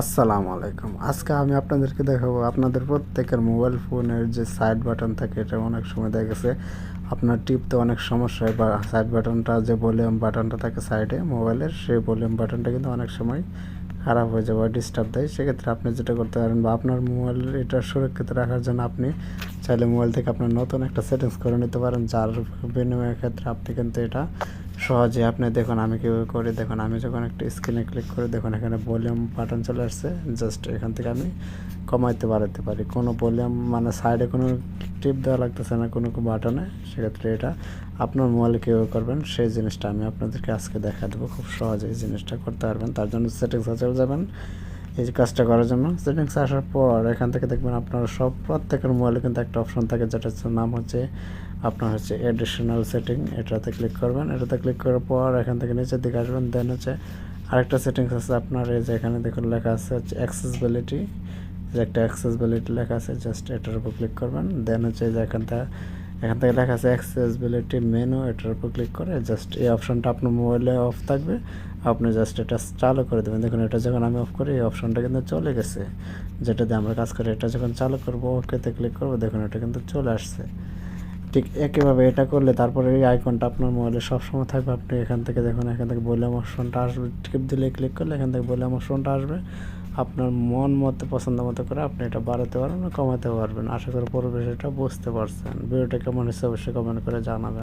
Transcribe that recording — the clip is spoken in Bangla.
আসসালামু আলাইকুম। আজকে আমি আপনাদেরকে দেখাবো আপনাদের প্রত্যেকের মোবাইল ফোনের যে সাইড বাটন থাকে, এটা অনেক সময় দেখা গেছে আপনার টিপতে অনেক সমস্যা হয় বা সাইড বাটনটা যে ভলিউম বাটনটা থাকে সাইডে মোবাইলের, সেই ভলিউম বাটনটা কিন্তু অনেক সময় খারাপ হয়ে যায় বা ডিস্টার্ব দেয়। সেক্ষেত্রে আপনি যেটা করতে পারেন বা আপনার মোবাইল এটা সুরক্ষিত রাখার জন্য আপনি চাইলে মোবাইল থেকে আপনার নতুন একটা সেটিংস করে নিতে পারেন, যার বিনিময়ের ক্ষেত্রে আপনি কিন্তু এটা সহজে আপনি দেখুন, আমি কীভাবে করি, দেখুন, আমি যখন একটা স্ক্রিনে ক্লিক করি, দেখুন, এখানে ভলিউম বাটন চলে আসছে জাস্ট এখান থেকে আমি কমাইতে বাড়াতে পারি। কোনো ভলিউম মানে সাইডে কোনো টিপ দেওয়া লাগতেছে না কোনো বাটনে সেক্ষেত্রে এটা আপনার মোবাইলে কীভাবে করবেন, সেই জিনিসটা আমি আপনাদেরকে আজকে দেখা দেবো। খুব সহজে এই জিনিসটা করতে পারবেন। তার জন্য সেটিংসে চলে যাবেন, এই কাজটা করার জন্য। সেটিংস আসার পর এখান থেকে দেখবেন আপনার সব প্রত্যেকের মোবাইলে কিন্তু একটা অপশন থাকে যেটা নাম হচ্ছে আপনার হচ্ছে অ্যাডিশনাল সেটিং এটাতে ক্লিক করবেন। এটাতে ক্লিক করার পর এখান থেকে নিচের দিকে আসবেন। দেন হচ্ছে আরেকটা সেটিংস আছে আপনার, এই যে এখানে দেখুন লেখা আছে হচ্ছে অ্যাক্সেসিবিলিটি যে একটা অ্যাক্সেসিবিলিটি লেখা আছে জাস্ট এটার উপর ক্লিক করবেন। দেন হচ্ছে যে এখান থেকে এখান থেকে লেখা আছে অ্যাক্সেসিবিলিটি মেনু এটার উপর ক্লিক করে জাস্ট এই অপশনটা আপনার মোবাইলে অফ থাকবে। আপনি জাস্ট এটা চালু করে দেবেন। দেখুন, এটা যখন আমি অফ করি, এই অপশনটা কিন্তু চলে গেছে। যেটা দিয়ে আমরা কাজ করি, এটা যখন চালু করব ওকেতে ক্লিক করব, দেখুন, এটা কিন্তু চলে আসছে। ঠিক একইভাবে এটা করলে তারপরে এই আইকনটা আপনার মোবাইলে সবসময় থাকবে। আপনি এখান থেকে দেখুন, এখান থেকে বলে অপশনটা আসবে। টিপ দিলে ক্লিক করলে এখান থেকে বলে অপশনটা আসবে। আপনার মন মতো, পছন্দ মতো করে আপনি এটা বাড়াতে পারবেন কমাতে পারবেন। আশা করি পরিবেশ এটা বুঝতে পারছেন। ভিডিওটা কেমন হচ্ছে অবশ্যই কমেন্ট করে জানাবেন।